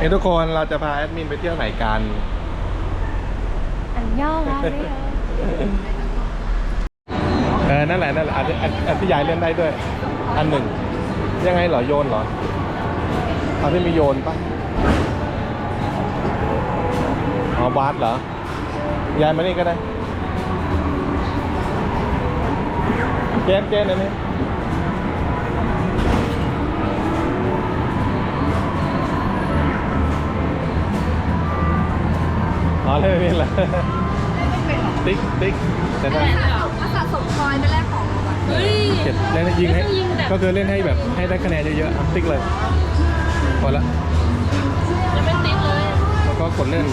เอ้ทุกคนเราจะพาแอดมินไปเที่ยวไหนกัน อันย่อมาเลยเหรอเออ นั่นแหละนั่นแหละอันอันอันที่ยายเล่นได้ด้วย อันหนึ่ง ยังไงเหรอ โยนเหรอเอาที่มีโยนปะอ๋อบาสเหรอ ยายมานี่ก็ได้เกนเกนอัน อ๋อเล่นไม่เป็นเหรอติ๊กติ๊กแต่ถ้ามาสะสมคอยไปแลกของก่อนเฮ้ยเก็บเล่นให้ยิงให้ไม่ต้องยิงแบบก็คือเล่นให้แบบให้ได้คะแนนเยอะๆอะติ๊กเลยพอละยังไม่ติ๊กเลยแล้วก็กดเล่น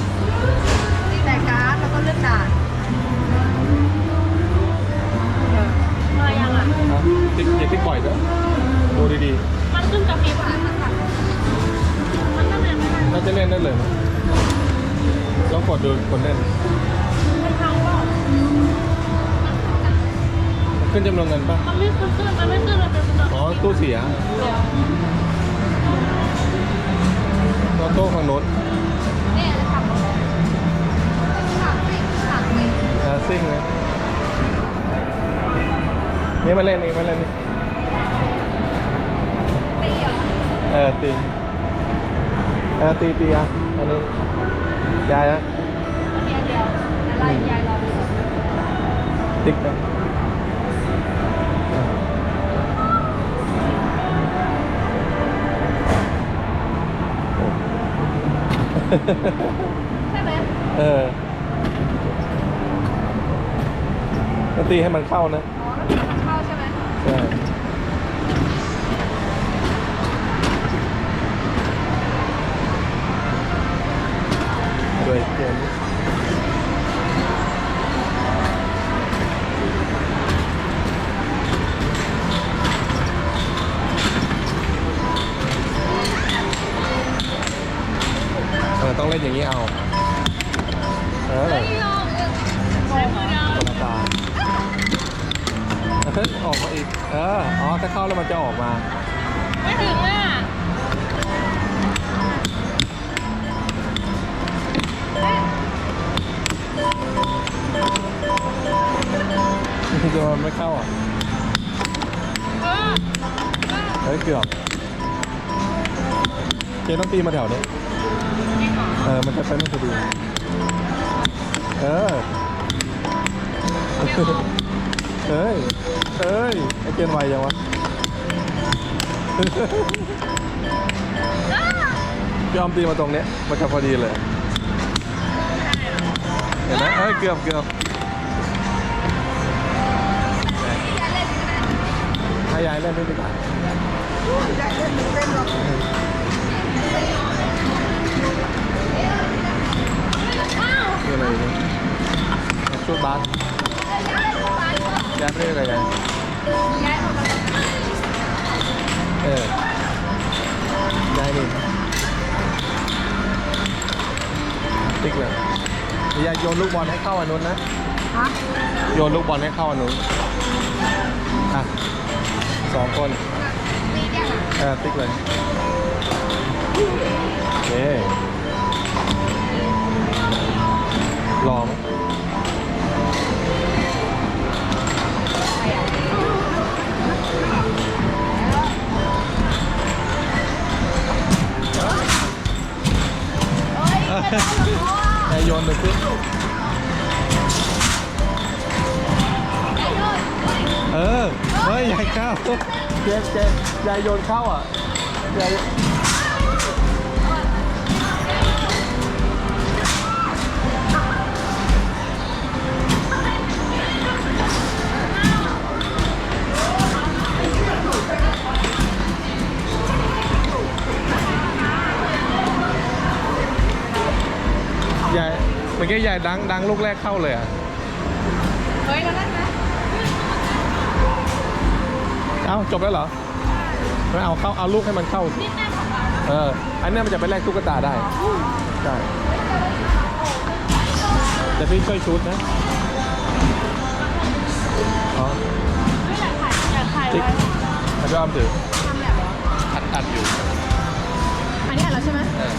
ตีแต่การ์ดแล้วก็เลือกด่าน ดดูกดเล่น มันพังเปล่าขึ้นจำนวนเงินป่ะ มันไม่ขึ้นมันไม่ขึ้นมันเป็นแบบอ๋อ ตู้เสียแล้วโต๊ะฝั่งโน้นเนี่ยจะทำสามสิบสามสิบอ่าซิ่งนะนี่มาเล่นนี่มาเล่นนี่ปีเหรอเออตีเออตีตีอะอันนี้ยายนะเดียวเดียว อะไรยายรอดูติ๊กนะโอ้ใช่ไหมเออต้องตีให้มันเข้านะอ๋อแล้วมีทางเข้าใช่ไหมใช่ด้วยเกม เออต้องเล่นอย่างนี้เอาเออออเดียวคนละตาเฮ้ยออกมาอีก เออ อ๋อ ถ้าเข้าแล้วมันจะออกมา ไม่ถึงอะจะมันไม่เข้าอะเอเฮ้ยเกือบเจต้องตีมาแถวนี้ เออ มันจะไปนู่นพอดี เออ เอ้ย เอ้ย ไอเจนไวยังวะพี่อมตีมาตรงเนี้ย มันจะพอดีเลย เห็นไหมเอ้ย เกือบเกือบยายเล่นใช่ไหมให้ยายเล่นด้วยดีกว่า ยายเล่นไม่เป็นหรอ คืออะไรเนี่ยชุดบาสยายไม่ได้อะไรยายยายออกมาเออยายนี่ติ๊กเลยเดี๋ยวยายโยนลูกบอลให้เข้าอันนู้นนะฮะโยนลูกบอลให้เข้าอันนู้นอะสองคนตีเนี่ยเหรอเออติ๊กเลยโอเค ลองยายโยนไปสิเออเฮ้ ยายเมื่อกี้ยายดังดังลูกแรกเข้าเลยอะ เฮ้ยเราเล่นไหมเอ้าจบแล้วเหรอไม่เอาเข้าเอาลูกให้มันเข้า นี่แม่ของเราเออ อันเนี้ยมันจะไปแลกตุ๊กตาได้ใช่แต่พี่ช่วยชุดนะอ๋อไม่อยากถ่ายอยากถ่ายติ๊กไว้ให้พี่อ้อมถือทำแบบเหรออัดอัดอยู่ อันนี้อะเราใช่ไหม เออ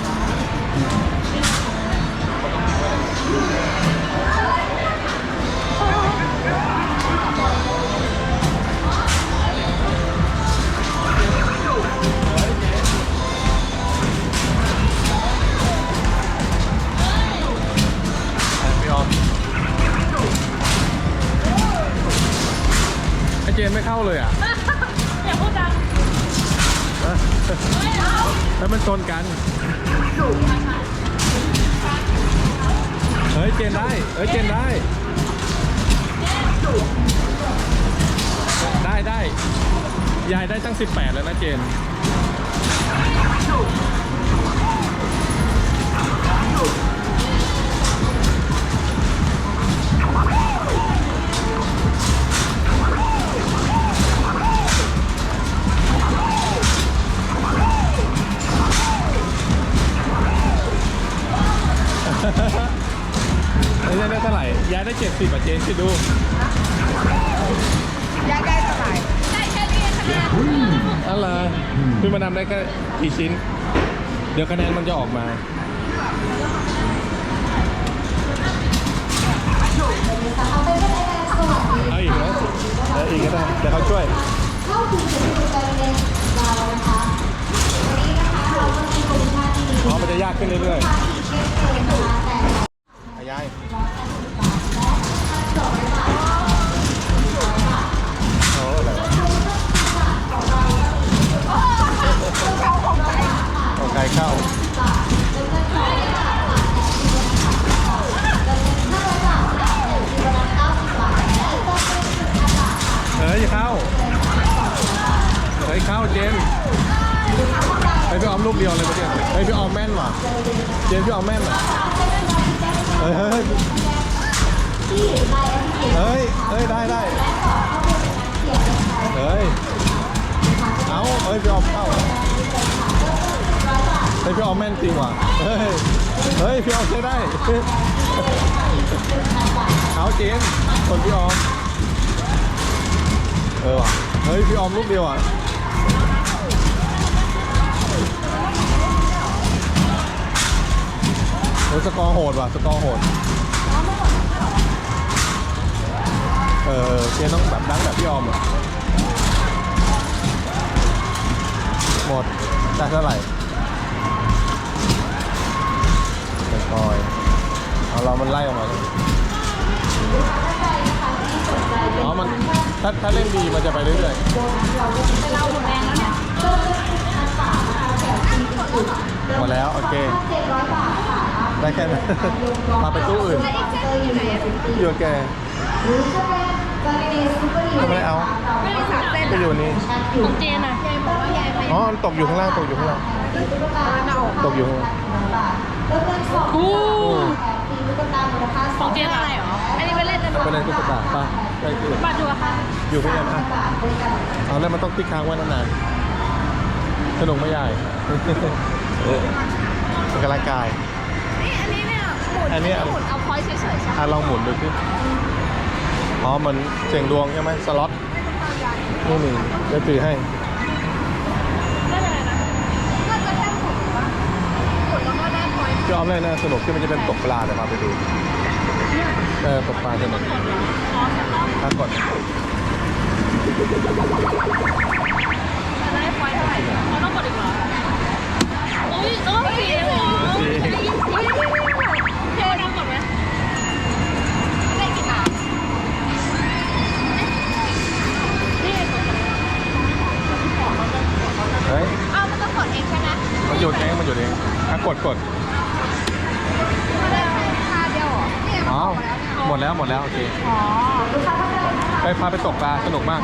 ยายได้70อะเจนคิดดูยายได้เท่าไหร่ได้แค่นี้คะแนนอะไรพี่มาดำได้แค่กี่ชิ้น เดี๋ยวคะแนนมันจะออกมาเอาอีกนะเอาอีกก็ได้เดี๋ยวเขาช่วยเข้าถึงจุดการเรียนของเรานะคะวันนี้นะคะเราก็มีโปรโมชั่นดีอ๋อมันจะยากขึ้นเรื่อยๆเก็บเงินนะคะแต่ๆอายาย โพี่ออมใช้ได้ เอาเจนคนพี่ออม เออว่ะเฮ้ย พี่ออมลูกเดียวอะโอ้สกอร์โหดว่ะ สกอร์โหด เออเจนต้องแบบดังแบบพี่ออมอะหมดได้เท่าไหร่ สกอร์เอาเรามันไล่ออกมาเลยอ๋อมันถ้าถ้าเล่นดีมันจะไปเรื่อยเราหมดแรงแล้วเนี่ยๆหมดแล้ว โอเค ได้แค่นั้น มาไปตู้อื่นแล้วอีกเส้นอยู่ไหนอะอยู่กับแกก็ไม่ได้เอาไม่มีสามเส้นก็อยู่นี่ ของเจนอะยายบอกว่ายายไปอ๋อมันตกอยู่ข้างล่าง ตกอยู่ข้างล่าง ตกอยู่ข้างล่าง อู้ขของเจนอะไรหรอ อันนี้ไปเล่นกันไปเล่นตุ๊กตาไป่ะไปที่อื่นบัตรดูอะค่ะอยู่พี่แอมอะเอาแล้วมันต้องติ๊กค้างไว้นานๆสนุกไม่ใหญ่เออออกกำลังกายนี่อันนี้เนี่ยหมุนอันเนี้ยหมุนเอาพอยต์เฉยๆใช่ไหมอะลองหมุนดูสิอ๋อเหมือนเสียงดวงใช่ไหมสล็อตนี่นี่เดี๋ยวถือให้ ได้เลยนะก็จะแค่หมุนว่าหมุนแล้วก็ได้พอ ยต์พี่ออมเลยนะสนุกที่มันจะเป็นตกปลาเดี๋ยวพาไปดูเออตกปลาสนุกอ๋อจะต้องถ้ากดจะได้พอยต์เท่าไหร่เราต้องกดอีกเหรออุ้ยเออสีเหรอได้ยินเสียงเทน้ำกดไหมได้กี่หางนี่กดเฮ้ยอ้าวมันต้องกดเองใช่ไหมมันหยุดเองมันหยุดเองอะกดกดาวหมดแล้วหมดแล้วโอเคไปพาไปตกปลาสนุกมาก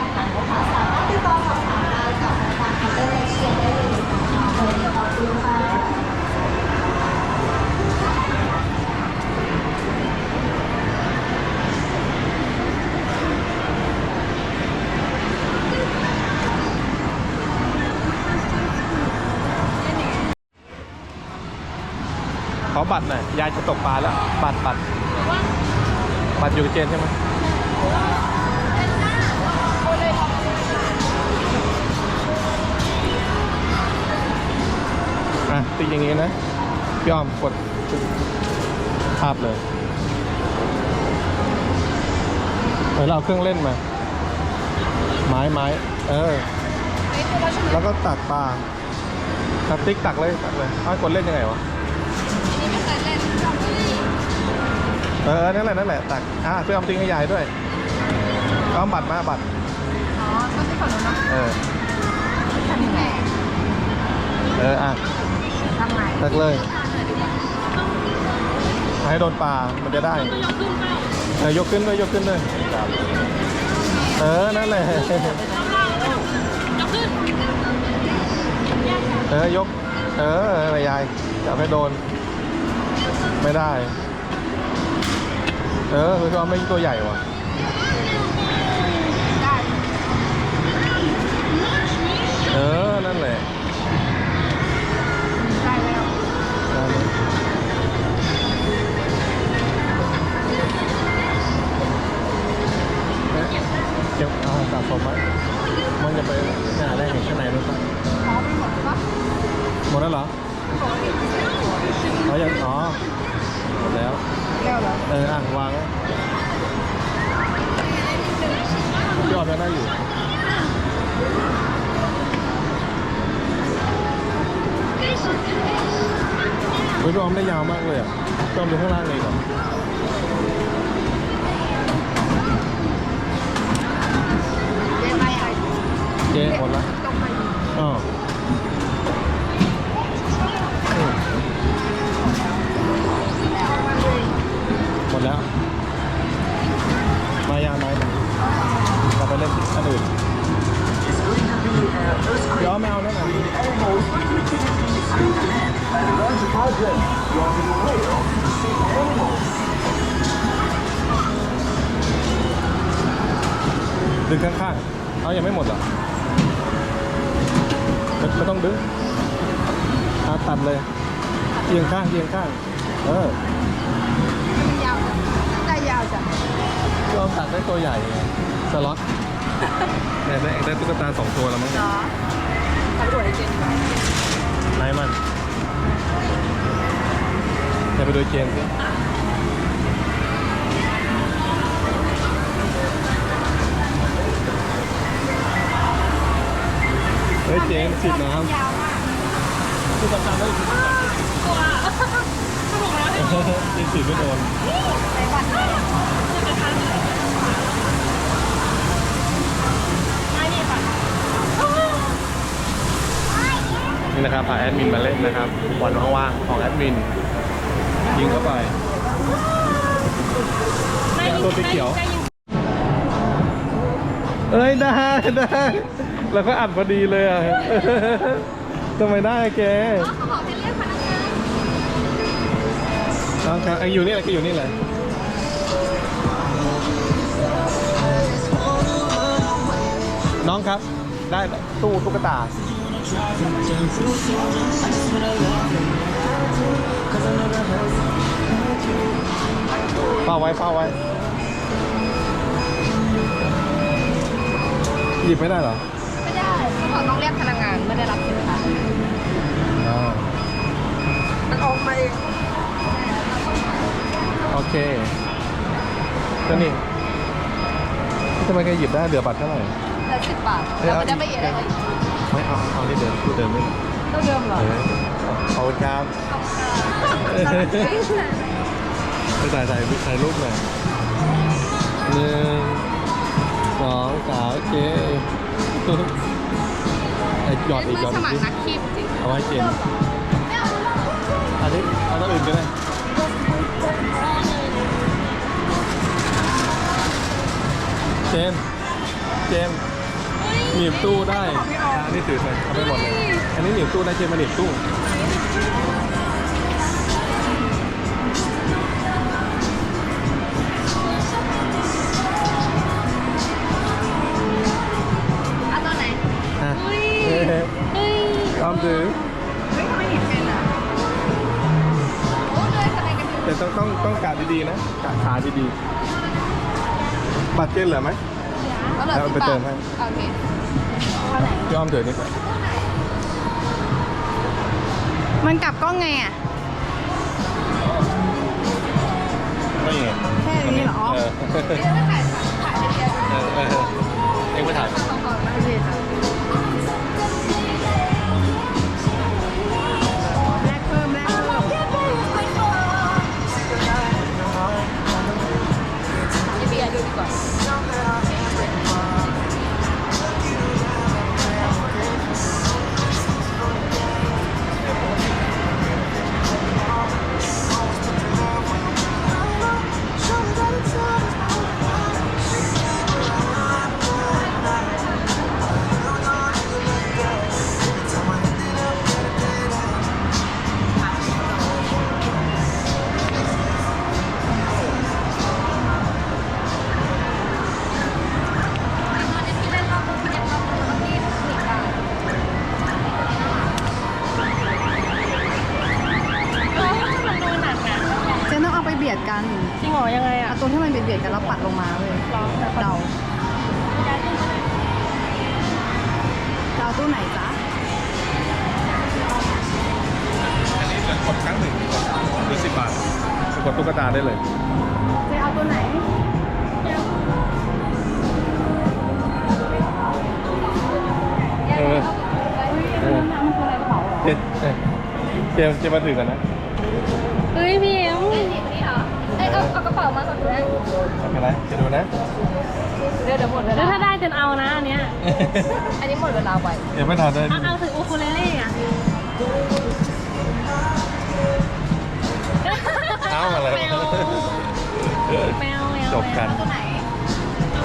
ขอบัตรหน่อยยายจะตกปลาแล้ว บัตรบัตร บัตรอยู่กับเจนใช่ไหมอะตีอย่างงี้นะพี่อมกดภาพเลยเออเราเอาเครื่องเล่นมา ไม้ไม้เออ แล้วก็ตักปลาตักติ๊กตักเลยตักเลยอ้าวกดเล่นยังไงวะ อันนี้ไม่เคยเล่น เออ นั่นแหละ นั่นแหละ ตัก อะเพื่อเอาจริงให้ยายด้วย เอาบัตรมาบัตร อ๋อที่ฝั่งนู้นนะเออทำยังไงเออ อะ ทำไงตักเลย ให้โดนปลา มันจะได้เออยกขึ้นด้วย ยกขึ้นด้วย เออ นั่นแหละ เออ ยก เอออะไรยายจับให้โดน ไม่ได้ เออคือว่าไม่ตัวใหญ่ว่ะ ยังไม่หมดเหรอไม่ไม่ต้องดึงอาตัดเลยเอียงข้างเอียงข้าง เออมันยาวจังได้ยาวจังก็เอาตัดได้ตัวใหญ่ไงสล็อตเนี่ยได้ได้ตุ๊กตาสองตัวแล้วมั้งเหรอตำรวจไอ้เจนดีกว่าไหนมันจะไปดูเจนสิ จนสิบน้ยาวมากำตุ๊กตาได้สิบน้ำตัวสนุกแล้วเจนสิบไม่โดนไอ้บัตรไม่นี่บัตรนี่นะครับพาแอดมินมาเล่นนะครับบอลว่างๆของแอดมิน ยิงเข้าไป ตัวสีเขียว เอ้ยได้ได้ แล้วก็อัดพอดีเลยอะทำไมได้อะแกเขาบอกจะเรียกพนักงานน้องครับไอ้อยู่นี่แหละก็อยู่นี่แหละน้องครับ ได้ตู้ตุ๊กตา เฝ้าไว้เฝ้าไว้ หยิบไม่ได้เหรอไม่ได้ เขาต้องเรียกพนักงานไม่ได้รับสินค้าอ๋อมันออกมาเองโอเคก็นี่ทำไมแกหยิบได้เดือบัตรเท่าไหร่ แล้วสิบบาทเราไม่ได้ไม่เอียดอะไรไม่เอาเอาที่เดิมเดิมไม่ต้องเดิมเหรอเออขอบคุณครับขอบคุณค่ะไปถ่ายถ่ายถ่ายรูปหน่อยหนึ่งสองสามโอเค ไอหยอดอีกหยอดสอีกมัคดิรนักคีบจริงเอาไว้เจนอันนี้เอาตัวอื่นก็ได้เจนเจนหนีบตู้ได้อันนี้ถือเลยเอาไปหมดเลย อันนี้หนีบตู้ได้เจนมาหนีบตู้ ต่ต้องต้องต้องกาดดีๆนะกาดขาดีๆบัตรเจนเหลือไหมแล้วเหลือแล้วสิบไปบาเติทมให้ โอเคเอาไหนยอมถือนี่ไปมันกลับกล้องไงอะ ไม่ไงแค่นี้เหรอ เออเดี๋ยวถ่ายถ่ายเดียวเออเออ กันจริงเหรอยังไงอะเอาตัวที่มันเบียดเบียดกันแล้วปัดลงมาเลยลองเดาจะเอาตู้ไหนจ๊ะอันนี้เหลือกดครั้งหนึ่งดีกว่าหรือสิบบาทสะกดตุ๊กตาได้เลยจะเอาตัวไหนเออเออน้ำมันคืออะไรกระเป๋าเหรอเจมเอ้ยเจมส์เจมส์มาถือกันนะ ไม่เป็นไรจะดูนะเดี๋ยวเดี๋ยวหมดเวแล้วลาถ้าได้จนเอานะอันเนี้ยอันนี้หมดเวลาไวยังไม่ทันได้เอาเอาถึงอูคูเลเล่อะเอ้าอะไรแมวแมวแมวจบกัน ตัวไหน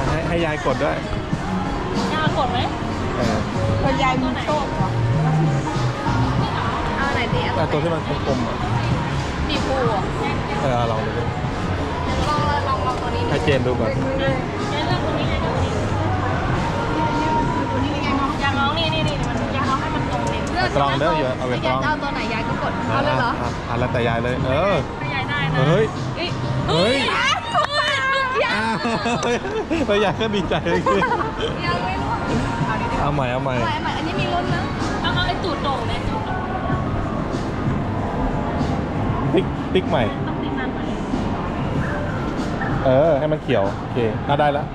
ให้ให้ยายกดด้วยยากกดไหมเออคนยายมีโชคเหรอเอาไหนดีเอาแต่ตัวที่มันกลมๆอะมีภูอะเออลองดูดิ ให้เจนดูก่อนเจ๊เลือกตัวนี้ไงตัวนี้อยากน้องนี่นี่นี่มันอยากน้องให้มันตรงเด็กเลือกตรองเด้ออย่าเอาไปตรอง ยายจะเอาตัวไหนยายก็กดเอาเลยเหรออะอะแล้วแต่ยายเลย เออ ถ้ายายได้นะเฮ้ย เฮ้ยเฮ้ยยาอ้าวเฮ้ยเฮ้ยยายก็ดีใจเลยยังไม่รู้เอาใหม่เอาใหม่ใหม่ใหม่อันนี้มีลุ้นนะเอาเอาไอ้ตูดโด่งเลยตูดโด่งติ๊กติ๊กใหม่ต้องติดนานหน่อย เออ ให้มันเขียว โอเคน่าได้แล้ว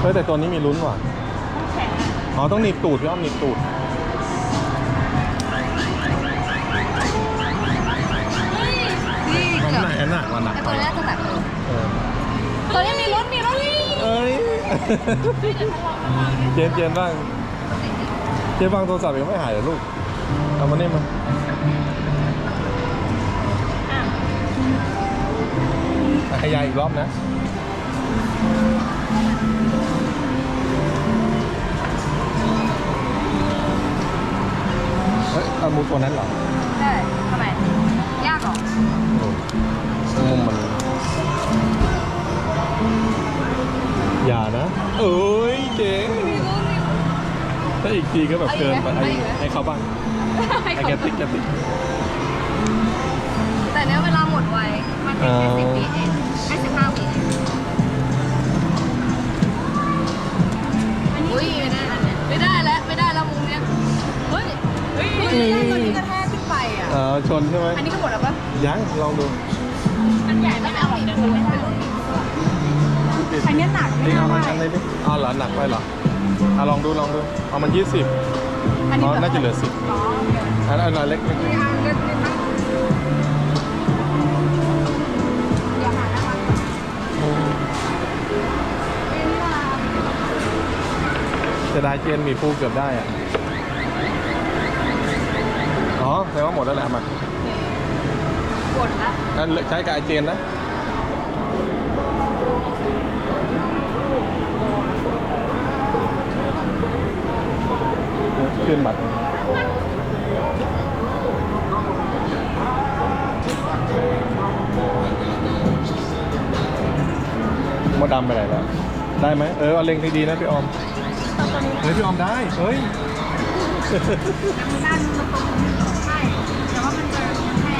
เฮ้ยแต่ตัวนี้มีลุ้นว่ะแข็งอะอ๋อต้องหนีบตูดพี่อ้อมหนีบตูดนี่มันเกือบหนักอันหนักมันหนักไอไปตัวแรกจะหนักเลยเออตัวนี้มีลุ้นมีลุ้นเอ้ย เจนเจนบ้าง เจนบ้างโทรศัพท์ยังไม่หายเหรอลูกเอามานี่มา อะให้ยายอีกรอบนะ เฮ้ยเอามูตัวนั้นเหรอใช่ทำไม ยากเหรอโอ้มุมมันอย่านะ เอ้ยเจ๋งมีลุ้นมีลุ้นถ้าอีกทีก็แบบเกินไปเอาให้อีกไหมให้เขาบ้างให้ให้เขาแกติ๊กแกติ๊กแต่เนี้ยเวลาหมดไว มันเป็นแค่สิบวิเอง อุ้ยไม่ได้อันเนี้ยไม่ได้แล้วไม่ได้แล้วมุมเนี้ยเฮ้ยเฮ้ยไม่ได้ตัวนี้กระแทกขึ้นไปอะเออชนใช่ไหมอันนี้ก็หมดแล้วปะยังลองดูอันใหญ่แล้แล้ววไม่ไม่เอาเอาหอีมีกภูนะเป็นรุ่นหมีภูอันนี้หนักไม่ติ๊กน่าเอาไหวอันนั้นเลยดิอ๋อเหรอหนักไปเหรออะลองดูลองดูเอามันยี่สิบอันอ๋นี้อแบบน่าจะเหลือสิบอ๋ออันอันอันเล็กเล็กมีอันเล็กนิด จะได้เจนมีผู้เกือบได้อะ อ๋อแสดงว่าหมดแล้วแหละมากดละนั่นใช้กับไอเจนนะขึ้นบัตรมดดำไปไหนแล้ว ได้ไหมเออเอาเล็งดีๆนะพี่ออม เฮ้ยพี่ออมได้เฮ้ยด้านมันตรงใช่แต่ว่ามันจะแค่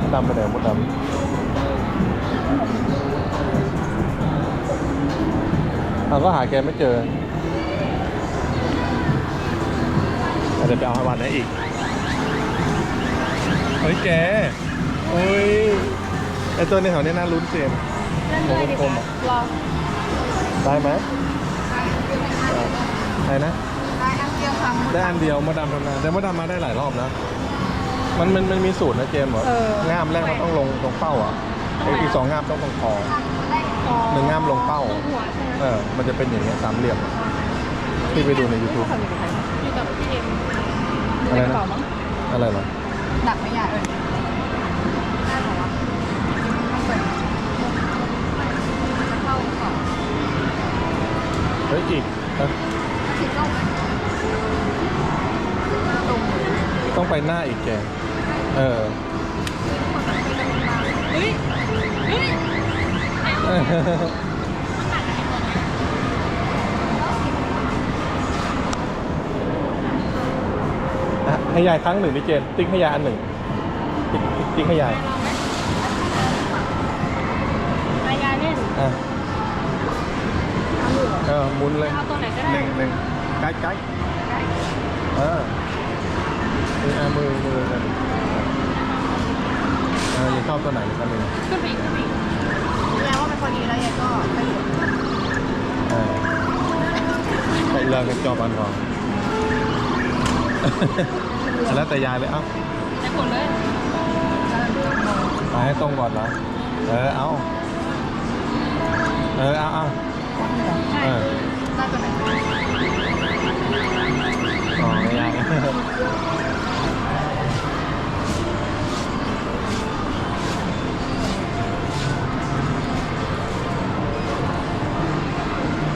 มดดำไปไหนมดดำ เราก็หาแกไม่เจออาจจะไปเอาให้วันนั้นอีก เฮ้ยแกโอ้ยไอตัวในแถวเนี้ยน่าลุ้นเจมส์โอ้กลมๆอะรอได้ไหมได้นะ ได้อันเดียวค่ะได้อันเดียวมดดำทำงานแต่มดดำมาได้หลายรอบนะ มันมันมันมีสูตรนะเจมส์บอกง่ามแรกมันต้องลงตรงเป้าอะไอ้อีกสองง่ามต้องตรงคอ หนึ่งง่ามลงเป้าหัวใช่ไหมเออ มันจะเป็นอย่างเงี้ยสามเหลี่ยมที่ไปดูใน YouTube อยู่กับพี่เอ็มอะไรนะอะไรเหรอหนักไม่ใหญ่เออได้เหรอวะมันเปิดมันเข้าก่อนเฮ้ยอีกเอ้ยติดลงไหมตรงต้องไปหน้าอีกแก เออเฮ้ยเฮ้ย ให้ยายครั้งหนึ่งนี่เจนติ๊กให้ยายอันหนึ่งติ๊กติ๊กให้ยายไปลองไหมไปยายเล่นอะเออหมุนเลยเอาตัวไหนก็ได้หนึ่งหนึ่งไกด์ไกด์เออมืออะมือมือกันเออยังชอบตัวไหนกันหนึ่งขึ้นไปอีกขึ้นไป อีกแสดงว่าเป็นคนดีแล้วยายก็ไปอยู่เออไปเลิกกันจอบันก่อน แล้วแต่ยายเลยเอ้าจะกดเลยไปให้ตรงก่อนเหรอ เออ เอา เออ เอาเอาใช่เออได้ตัวไหนอ๋อไม่ยาก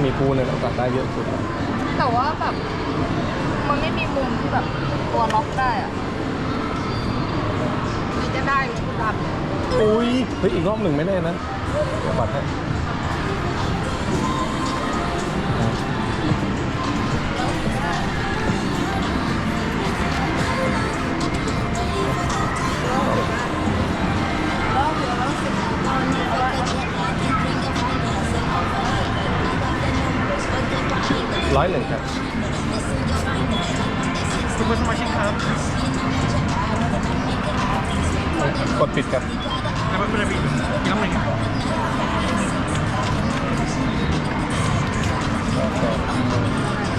มีภูเนี่ยเราตัดได้เยอะสุดแล้วแต่ว่าแบบมันไม่มีมุมที่แบบตัวล็อกได้อะมันจะได้เลยดำอุ้ยเฮ้ยอีกรอบหนึ่งไม่แน่นะเดี๋ยวบัตรให้ ร้อยหนึ่งครับทุกคนสมาชิกครับกดปิดครับแล้วมันเป็นอะไรอีกย้ำหนึ่ง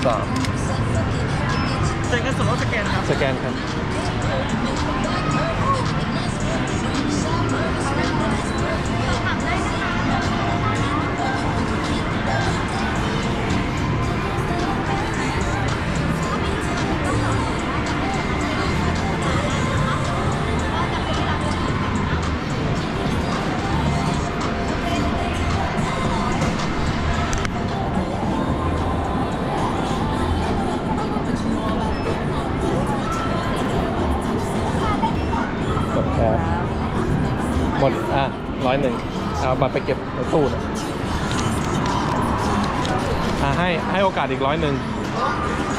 สามเจอกันส่วนลดสแกนครับ สแกนครับก หมด อะร้อยหนึ่งเอาบัตรไปเก็บในตู้นะอะให้ ให้โอกาสอีกร้อยหนึ่ง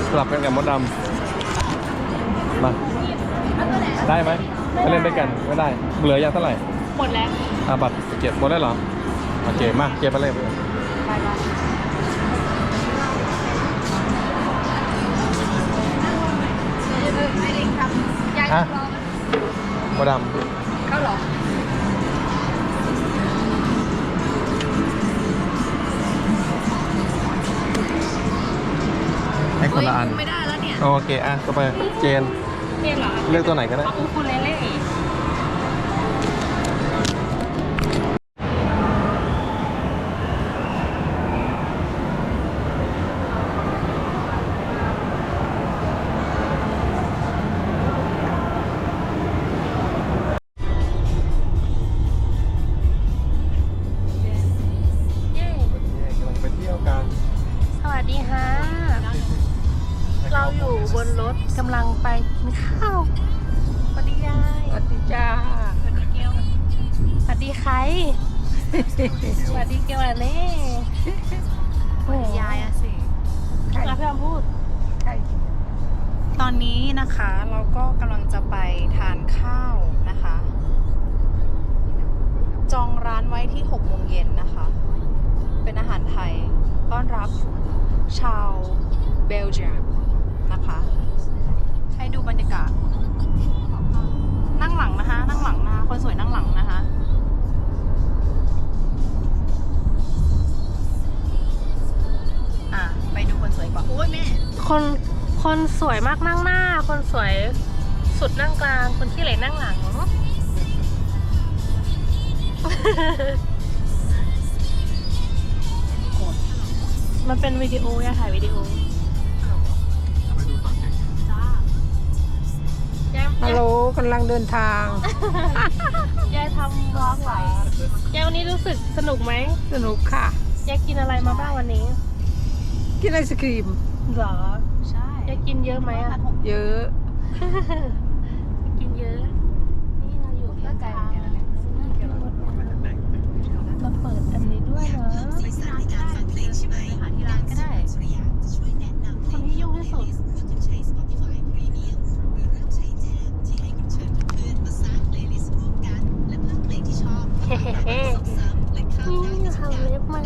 สลับกันกับมดดำมา ได้ไหมไปเล่นด้วยกันไม่ได้ เหลืออย่างเท่าไหร่ หมดแล้วอะบัตรเก็บหมดได้วเหรอ โอเค มา เก็บไปเลยไปไปเออไอ้ลิงครับยายอะรอไหมมดดเคนละอันเฮ้ยไม่ได้แล้วเนี่ย โอเค อะ ต่อไป เจน เรียนเหรอเลือกตัวไหนก็ได้ เอาอูคู ยต้อนรับชาวเบลเยียมนะคะ ให้ดูบรรยากาศ นั่งหลังนะคะ นั่งหลังนะคะคนสวยนั่งหลังนะคะ อะ ไปดูคนสวยก่อนโอ้ยแม่ คนคนสวยมากนั่งหน้า คนสวยสุดนั่งกลาง คนที่เหลนั่งหลัง มันเป็นวิดีโออย่าถ่ายวิดีโอจ้ายายฮัลโหลกำลังเดินทาง ยายทำบล็อกเหรอยายวันนี้รู้สึกสนุกไหม สนุกค่ะ ยายกินอะไรมาบ้างวันนี้ กินไอศครีมเหรอ ใช่ ยายกินเยอะไหมอะเยอะ นี่ทำะเว็บมา